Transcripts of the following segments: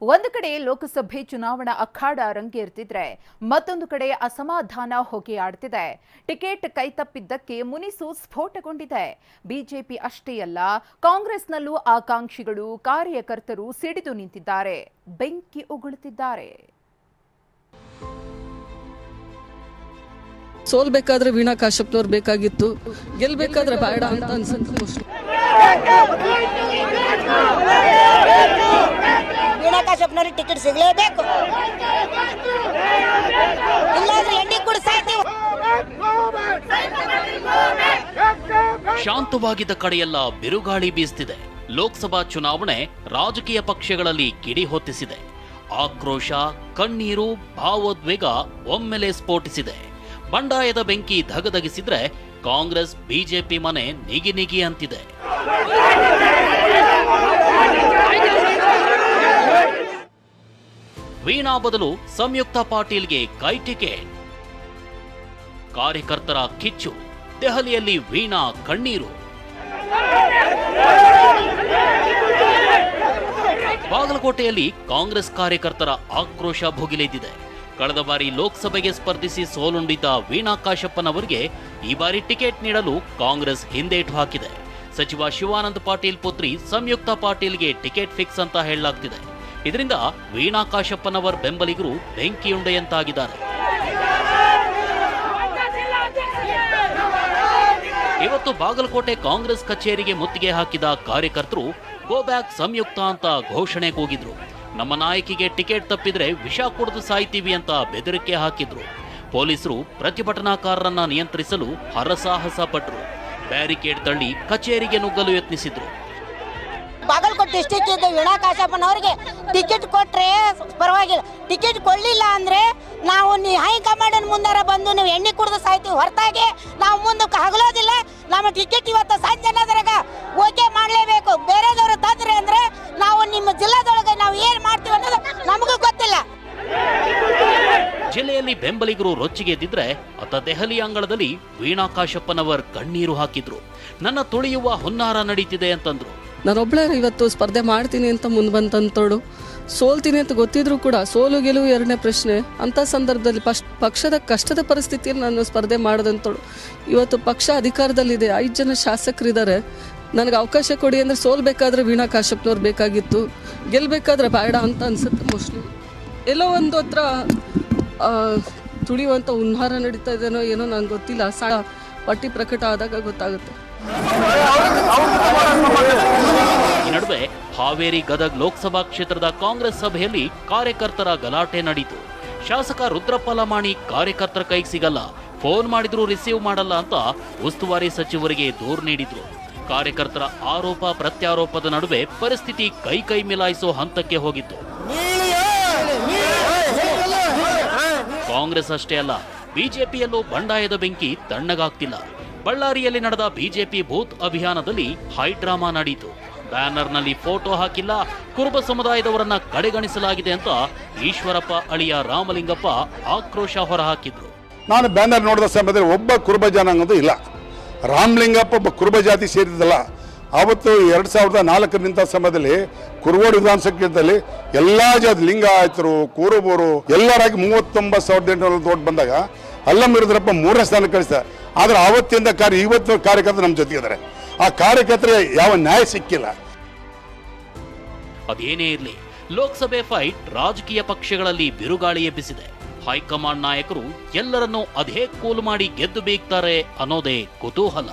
ಒಂದು ಕಡೆ ಲೋಕಸಭೆ ಚುನಾವಣಾ ಅಖಾಡ ರಂಗೇರ್ತಿದ್ರೆ ಮತ್ತೊಂದು ಕಡೆ ಅಸಮಾಧಾನ ಹೊಗೆಯಾಡ್ತಿದೆ ಟಿಕೆಟ್ ಕೈತಪ್ಪಿದ್ದಕ್ಕೆ ಮುನಿಸು ಸ್ಫೋಟಗೊಂಡಿದೆ ಬಿಜೆಪಿ ಅಷ್ಟೇ ಅಲ್ಲ ಕಾಂಗ್ರೆಸ್ನಲ್ಲೂ ಆಕಾಂಕ್ಷಿಗಳು ಕಾರ್ಯಕರ್ತರು ಸಿಡಿದು ನಿಂತಿದ್ದಾರೆ ಬೆಂಕಿ ಉಗುಳುತ್ತಿದ್ದಾರೆ ಸೋಲ್ಬೇಕಾದ್ರೆ ವೀಣಾ ಕಾಶ್ಯಪ್ನವ್ರು ಬೇಕಾಗಿತ್ತು ಗೆಲ್ಬೇಕಾದ್ರೆ ಬೇಡ ಅಂತ ಅನ್ಸುತ್ತೆ ವೀಣಾ ಕಾಶ್ಯಪ್ನವ್ರಿಗೆ ಟಿಕೆಟ್ ಸಿಗಲೇಬೇಕು. ಇಲ್ಲಾಂದ್ರೆ ಎಣ್ಣೆ ಶಾಂತವಾಗಿದ್ದ ಕಡೆಯೆಲ್ಲ ಬಿರುಗಾಳಿ ಬೀಸ್ತಿದೆ. ಲೋಕಸಭಾ ಚುನಾವಣೆ ರಾಜಕೀಯ ಪಕ್ಷಗಳಲ್ಲಿ ಕಿಡಿ ಹೊತ್ತಿಸಿದೆ. ಆಕ್ರೋಶ, ಕಣ್ಣೀರು, ಭಾವೋದ್ವೇಗ ಒಮ್ಮೆಲೆ ಸ್ಫೋಟಿಸಿದೆ. ಬಂಡಾಯದ ಬೆಂಕಿ ಧಗಧಗಿಸಿದ್ರೆ ಕಾಂಗ್ರೆಸ್, ಬಿಜೆಪಿ ಮನೆ ನಿಗಿ ನಿಗಿ ಅಂತಿದೆ. ವೀಣಾ ಬದಲು ಸಂಯುಕ್ತ ಪಾಟೀಲ್ಗೆ ಕೈ ಟಿಕೆಟ್. ಕಾರ್ಯಕರ್ತರ ಕಿಚ್ಚು, ದೆಹಲಿಯಲ್ಲಿ ವೀಣಾ ಕಣ್ಣೀರು. ಬಾಗಲಕೋಟೆಯಲ್ಲಿ ಕಾಂಗ್ರೆಸ್ ಕಾರ್ಯಕರ್ತರ ಆಕ್ರೋಶ ಭುಗಿಲೆದ್ದಿದೆ. ಕಳೆದ ಬಾರಿ ಲೋಕಸಭೆಗೆ ಸ್ಪರ್ಧಿಸಿ ಸೋಲುಂಡಿದ್ದ ವೀಣಾ ಕಾಶಪ್ಪನವರಿಗೆ ಈ ಬಾರಿ ಟಿಕೆಟ್ ನೀಡಲು ಕಾಂಗ್ರೆಸ್ ಹಿಂದೇಟು ಹಾಕಿದೆ. ಸಚಿವ ಶಿವಾನಂದ ಪಾಟೀಲ್ ಪುತ್ರಿ ಸಂಯುಕ್ತ ಪಾಟೀಲ್ಗೆ ಟಿಕೆಟ್ ಫಿಕ್ಸ್ ಅಂತ ಹೇಳಲಾಗ್ತಿದೆ. ಇದರಿಂದ ವೀಣಾ ಕಾಶಪ್ಪನವರ್ ಬೆಂಬಲಿಗರು ಬೆಂಕಿಯುಂಡೆಯಂತಾಗಿದ್ದಾರೆ. ಇವತ್ತು ಬಾಗಲಕೋಟೆ ಕಾಂಗ್ರೆಸ್ ಕಚೇರಿಗೆ ಮುತ್ತಿಗೆ ಹಾಕಿದ ಕಾರ್ಯಕರ್ತರು ಗೋ ಬ್ಯಾಕ್ ಸಂಯುಕ್ತ ಅಂತ ಘೋಷಣೆ ಕೂಗಿದ್ರು ನಮ್ಮ ನಾಯಕಿಗೆ ಟಿಕೆಟ್ ತಪ್ಪಿದ್ರೆ ವಿಷ ಕುಡಿದು ಸಾಯ್ತೀವಿ ಅಂತ ಬೆದರಿಕೆ ಹಾಕಿದ್ರು. ಪೊಲೀಸರು ಪ್ರತಿಭಟನಾಕಾರರನ್ನ ನಿಯಂತ್ರಿಸಲು ಹರಸಾಹಸ ಪಟ್ಟರು ಬ್ಯಾರಿಕೇಡ್ ತಳ್ಳಿ ಕಚೇರಿಗೆ ನುಗ್ಗಲು ಯತ್ನಿಸಿದ್ರು. ಬಾಗಲಕೋಟೆ ಡಿಸ್ಟಿಕ್ ಇದ್ದ ವೀಣಾ ಟಿಕೆಟ್ ಕೊಟ್ಟರೆ ಪರವಾಗಿಲ್ಲ. ಟಿಕೆಟ್ ಕೊಡಲಿಲ್ಲ ಅಂದ್ರೆ ನಾವು ನೀ ಹೈಕಮಾಂಡ್ ಮುಂದಾರ ಬಂದು ನೀವು ಎಣ್ಣೆ ಕುಡಿದು ಸಾಯ್ತೀವಿ. ಹೊರತಾಗಿ ನಾವು ಮುಂದಕ್ಕೆ ಹಗಲೋದಿಲ್ಲ. ನಮ್ಮ ಟಿಕೆಟ್ ಇವತ್ತು ಸಂಜೆನದ್ರಾಗ ಓಕೆ ಮಾಡಲೇಬೇಕು. ಬೇರೆದವರು ತಂದ್ರೆ ಅಂದ್ರೆ ನಾವು ನಿಮ್ಮ ಜಿಲ್ಲಾದೊಳಗೆ ನಾವು ಏನು ಮಾಡ್ತೀವಿ ಅನ್ನೋದು ನಮಗೂ ಗೊತ್ತಿಲ್ಲ. ಜಿಲ್ಲೆಯಲ್ಲಿ ಬೆಂಬಲಿಗರು ರೊಚ್ಚಿಗೆದ್ದಿದ್ರೆ ಅತ ದೆಹಲಿ ಅಂಗಳದಲ್ಲಿ ವೀಣಾ ಕಾಶಪ್ಪನವರ್ ಕಣ್ಣೀರು ಹಾಕಿದ್ರು. ನನ್ನ ತುಳಿಯುವ ಹುನ್ನಾರ ನಡೀತಿದೆ ಅಂತಂದ್ರು. ನಾನೊಬ್ಳೇ ಇವತ್ತು ಸ್ಪರ್ಧೆ ಮಾಡ್ತೀನಿ ಅಂತ ಮುಂದೆ ಬಂತಂತೋಳು ಸೋಲ್ತೀನಿ ಅಂತ ಗೊತ್ತಿದ್ರು ಕೂಡ ಸೋಲು ಗೆಲುವು ಎರಡನೇ ಪ್ರಶ್ನೆ. ಅಂಥ ಸಂದರ್ಭದಲ್ಲಿ ಪಶ್, ಪಕ್ಷದ ಕಷ್ಟದ ಪರಿಸ್ಥಿತಿಯಲ್ಲಿ ನಾನು ಸ್ಪರ್ಧೆ ಮಾಡದಂತೋಡು. ಇವತ್ತು ಪಕ್ಷ ಅಧಿಕಾರದಲ್ಲಿದೆ, ಐದು ಜನ ಶಾಸಕರಿದ್ದಾರೆ. ನನಗೆ ಅವಕಾಶ ಕೊಡಿ ಅಂದರೆ ಸೋಲ್ಬೇಕಾದ್ರೆ ವೀಣಾ ಕಾಶ್ಯಪ್ನವ್ರು ಬೇಕಾಗಿತ್ತು. ಗೆಲ್ಲಬೇಕಾದ್ರೆ ಬೇಡ ಅಂತ ಅನ್ಸುತ್ತೆ ಮೋಸ್ಟ್ಲಿ ಎಲ್ಲೋ ಒಂದು ಹತ್ರ ತುಳಿಯುವಂಥ ಹುನ್ನಾರ ನಡೀತಾ ಇದೇನೋ ಏನೋ ನನಗೆ ಗೊತ್ತಿಲ್ಲ. ಸಾ ಪಟ್ಟಿ ಪ್ರಕಟ ಆದಾಗ ಗೊತ್ತಾಗುತ್ತೆ. ಈ ನಡುವೆ ಹಾವೇರಿ ಗದಗ್ ಲೋಕಸಭಾ ಕ್ಷೇತ್ರದ ಕಾಂಗ್ರೆಸ್ ಸಭೆಯಲ್ಲಿ ಕಾರ್ಯಕರ್ತರ ಗಲಾಟೆ ನಡೆಯಿತು ಶಾಸಕ ರುದ್ರಪ್ಪ ಲಮಾಣಿ ಕಾರ್ಯಕರ್ತರ ಕೈಗೆ ಸಿಗಲ್ಲ. ಫೋನ್ ಮಾಡಿದ್ರು ರಿಸೀವ್ ಮಾಡಲ್ಲ ಅಂತ ಉಸ್ತುವಾರಿ ಸಚಿವರಿಗೆ ದೂರು ನೀಡಿದ್ರು. ಕಾರ್ಯಕರ್ತರ ಆರೋಪ ಪ್ರತ್ಯಾರೋಪದ ನಡುವೆ ಪರಿಸ್ಥಿತಿ ಕೈ ಕೈ ಮಿಲಾಯಿಸೋ ಹಂತಕ್ಕೆ ಹೋಗಿತ್ತು. ಕಾಂಗ್ರೆಸ್ ಅಷ್ಟೇ ಅಲ್ಲ, ಬಿಜೆಪಿಯಲ್ಲೂ ಬಂಡಾಯದ ಬೆಂಕಿ ತಣ್ಣಗಾಗ್ತಿಲ್ಲ. ಬಳ್ಳಾರಿಯಲ್ಲಿ ನಡೆದ ಬಿಜೆಪಿ ಬೂತ್ ಅಭಿಯಾನದಲ್ಲಿ ಹೈಡ್ರಾಮಾ ನಡೆಯಿತು. ಬ್ಯಾನರ್ನಲ್ಲಿ ಫೋಟೋ ಹಾಕಿಲ್ಲ, ಕುರುಬ ಸಮುದಾಯದವರನ್ನ ಕಡೆಗಣಿಸಲಾಗಿದೆ ಅಂತ ಈಶ್ವರಪ್ಪ ಅಳಿಯ ರಾಮಲಿಂಗಪ್ಪ ಆಕ್ರೋಶ ಹೊರಹಾಕಿದ್ರು. ನಾನು ಬ್ಯಾನರ್ ನೋಡಿದ ಸಮಯದಲ್ಲಿ ಒಬ್ಬ ಕುರುಬ ಜನಾಂಗದ್ದು ಇಲ್ಲ. ರಾಮಲಿಂಗಪ್ಪ ಒಬ್ಬ ಕುರುಬ ಜಾತಿ ಸೇರಿದ್ದಲ್ಲ. ಅವತ್ತು ಎರಡು ಸಾವಿರದ ನಾಲ್ಕರ ನಿಂತ ಸಮಯದಲ್ಲಿ ಕುರುಗೋಡು ವಿಧಾನಸಭಾ ಕ್ಷೇತ್ರದಲ್ಲಿ ಎಲ್ಲ ಜಾತಿ ಲಿಂಗಾಯತರು, ಕುರುಬರು ಎಲ್ಲರಾಗಿ ಮೂವತ್ತೊಂಬತ್ತು ಸಾವಿರದ ಎಂಟುನೂರ ಬಂದಾಗ ಅಲ್ಲಂ ಇರುದ್ರಪ್ಪ ಮೂರನೇ ಸ್ಥಾನ ಕಳಿಸ್ತಾರೆ ಆದ್ರೆ ಆವತ್ತಿಂದ ಕಾರ್ಯ ಇವತ್ತು ಕಾರ್ಯಕರ್ತರು ನಮ್ಮ ಜೊತೆಗಿದ್ದಾರೆ. ಆ ಕಾರ್ಯಕರ್ತರಿಗೆ ಯಾವ ನ್ಯಾಯ ಸಿಕ್ಕಿಲ್ಲ. ಅದೇನೇ ಇರಲಿ, ಲೋಕಸಭೆ ಫೈಟ್ ರಾಜಕೀಯ ಪಕ್ಷಗಳಲ್ಲಿ ಬಿರುಗಾಳಿ ಎಬ್ಬಿಸಿದೆ. ಹೈಕಮಾಂಡ್ ನಾಯಕರು ಎಲ್ಲರನ್ನೂ ಅದೇ ಕೋಲು ಮಾಡಿ ಗೆದ್ದು ಬೀಗ್ತಾರೆ ಅನ್ನೋದೇ ಕುತೂಹಲ.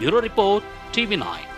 Bureau report, TV nine